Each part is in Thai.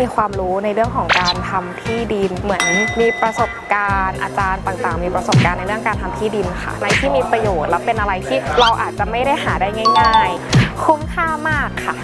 มีความรู้ในเรื่องของการทำที่ดิน เหมือนมีประสบการณ์อาจารย์ต่างๆ มีประสบการณ์ในเรื่องการทำที่ดินค่ะอะไรที่มีประโยชน์และเป็นอะไรที่เราอาจจะไม่ได้หาได้ง่าย ๆ คุ้มค่ามากค่ะ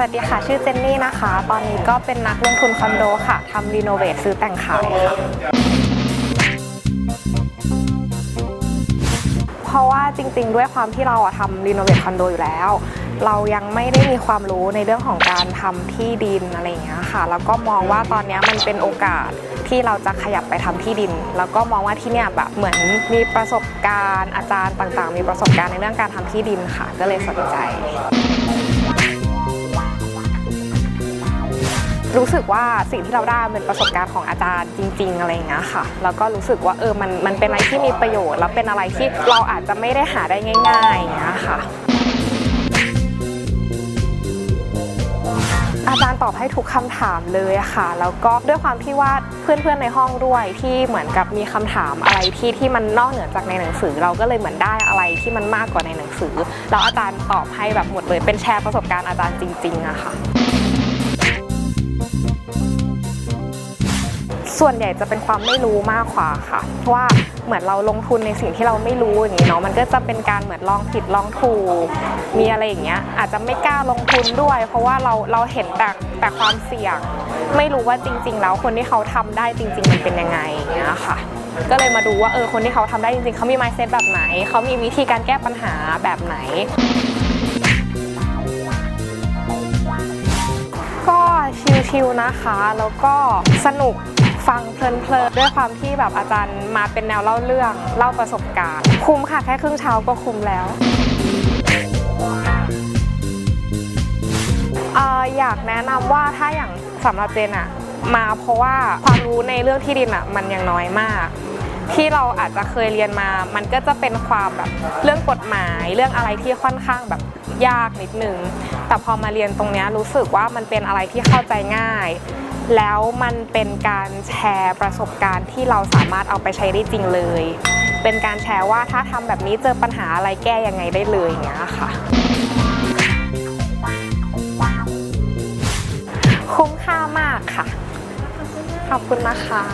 วัสดีค่ะ ชื่อเจนนี่นะคะ ตอนนี้ก็เป็นนักลงทุนคอนโดค่ะทำรีโนเวทซื้อแต่งขายค่ะ เพราะว่าจริงๆ ด้วยความที่เราอะทำรีโนเวทคอนโดอยู่แล้ว เรายังไม่ได้มีความรู้ในเรื่องของการทำที่ดินอะไรอย่างเงี้ยค่ะ แล้วก็มองว่าตอนนี้มันเป็นโอกาสที่เราจะขยับไปทำที่ดิน แล้วก็มองว่าที่เนี่ยแบบเหมือนมีประสบการณ์อาจารย์ต่างๆ มีประสบการณ์ในเรื่องการทำที่ดินค่ะ ก็เลยสนใจ รู้สึกว่าสิ่งที่เราได้เป็นประสบการณ์ของอาจารย์จริง ๆ อะไรอย่างเงี้ยค่ะ แล้วก็รู้สึกว่าเออมันมันเป็นอะไรที่มีประโยชน์ แล้วเป็นอะไรที่เราอาจจะไม่ได้หาได้ง่าย ๆ อย่างเงี้ยค่ะ อาจารย์ตอบให้ทุกคำถามเลยค่ะ แล้วก็ด้วยความที่ว่าเพื่อนๆในห้องด้วยที่เหมือนกับมีคำถามอะไรที่ที่มันนอกเหนือจากในหนังสือ เราก็เลยเหมือนได้อะไรที่มันมากกว่าในหนังสือแล้วอาจารย์ตอบให้แบบหมดเลยเป็นแชร์ประสบการณ์อาจารย์จริงๆอะค่ะ ส่วนใหญ่จะเป็นความไม่รู้มากกว่าค่ะเพราะว่าเหมือนเราลงทุนในสิ่งที่เราไม่รู้อย่างนี้เนาะมันก็จะเป็นการเหมือนลองผิดลองถูกมีอะไรอย่างเงี้ยอาจจะไม่กล้าลงทุนด้วย เพราะว่าเราเราเห็นแต่แต่ความเสี่ยง ไม่รู้ว่าจริง ๆ แล้วคนที่เขาทำได้จริง ๆ มันเป็นยังไงอย่างเงี้ยค่ะก็เลยมาดูว่าเออคนที่เขาทำได้จริงๆเขามี mindset แบบไหน เขามีวิธีการแก้ปัญหาแบบไหน ก็ชิลๆนะคะ แล้วก็สนุก ฟังเพลินๆด้วยความที่แบบอาจารย์มาเป็นแนวเล่าเรื่องเล่าประสบการณ์ คุ้มค่ะแค่ครึ่งเช้าก็คุ้มแล้วเอ่ออยากแนะนำว่าถ้าอย่างสำหรับเจนอะมาเพราะว่าความรู้ในเรื่องที่ดินอะมันยังน้อยมากที่เราอาจจะเคยเรียนมา มันก็จะเป็นความแบบเรื่องกฎหมาย เรื่องอะไรที่ค่อนข้างแบบ ยากนิดนึง แต่พอมาเรียนตรงนี้รู้สึกว่ามันเป็นอะไรที่เข้าใจง่าย แล้วมันเป็นการแชร์ประสบการณ์ที่เราสามารถเอาไปใช้ได้จริงเลย เป็นการแชร์ว่าถ้าทำแบบนี้เจอปัญหาอะไรแก้ยังไงได้เลยอย่างเงี้ยค่ะคุ้มค่ามากค่ะ ขอบคุณนะคะ